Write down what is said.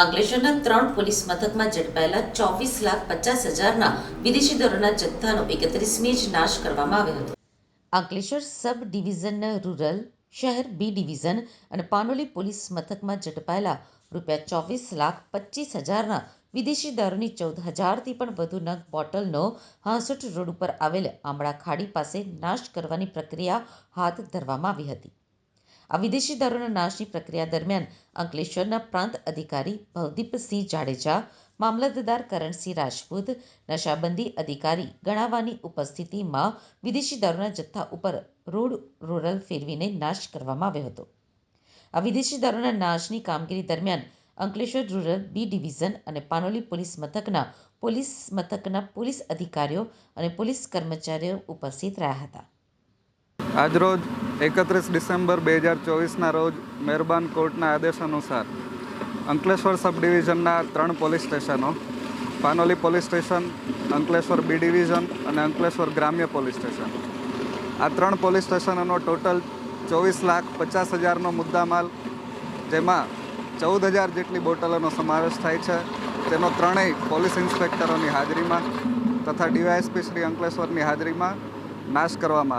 અંકલેશ્વરના ત્રણ પોલીસ મથકમાં ઝડપાયેલા ચોવીસ લાખ પચાસ હજારના વિદેશી દોરોના જથ્થાનો એકત્રીસમી જ નાશ કરવામાં આવ્યો હતો. અંકલેશ્વર સબ ડિવિઝનના રૂરલ શહેર બી ડિવિઝન અને પાનોલી પોલીસ મથકમાં ઝડપાયેલા રૂપિયા ચોવીસ લાખ પચીસ હજારના વિદેશી દારૂની ચૌદ હજારથી પણ વધુ નગ બોટલનો હાંસઠ રોડ ઉપર આવેલ આમળા ખાડી પાસે નાશ કરવાની પ્રક્રિયા હાથ ધરવામાં આવી હતી. આ વિદેશી દારૂના નાશની પ્રક્રિયા દરમિયાન અંકલેશ્વરના પ્રાંત અધિકારી ભવદીપસિંહ જાડેજા, મામલતદાર કરણસિંહ રાજપૂત, નશાબંધી અધિકારી ગણાવાની ઉપસ્થિતિમાં વિદેશી દારૂના જથ્થા ઉપર રોડ રૂરલ ફેરવીને નાશ કરવામાં આવ્યો હતો. આ વિદેશી દારૂના નાશની કામગીરી દરમિયાન અંકલેશ્વર રૂરલ બી ડિવિઝન અને પાનોલી પોલીસ મથકના પોલીસ મથકના પોલીસ અધિકારીઓ અને પોલીસ કર્મચારીઓ ઉપસ્થિત રહ્યા હતા. આજરોજ એકત્રીસ ડિસેમ્બર બે હજાર ચોવીસના રોજ મહેરબાન કોર્ટના આદેશ અનુસાર અંકલેશ્વર સબ ડિવિઝનના ત્રણ પોલીસ સ્ટેશનો, Panoli police station, Ankleshwar B division અને અંકલેશ્વર ગ્રામ્ય પોલીસ સ્ટેશન. આ ત્રણ પોલીસ સ્ટેશનોનો ટોટલ ચોવીસ લાખ પચાસ હજારનો મુદ્દામાલ, જેમાં ચૌદ હજાર જેટલી બોટલોનો સમાવેશ થાય છે. તેનો ત્રણેય પોલીસ ઇન્સ્પેક્ટરોની હાજરીમાં તથા ડીવાયએસપી શ્રી અંકલેશ્વરની હાજરીમાં નાશ કરવામાં આવ્યો.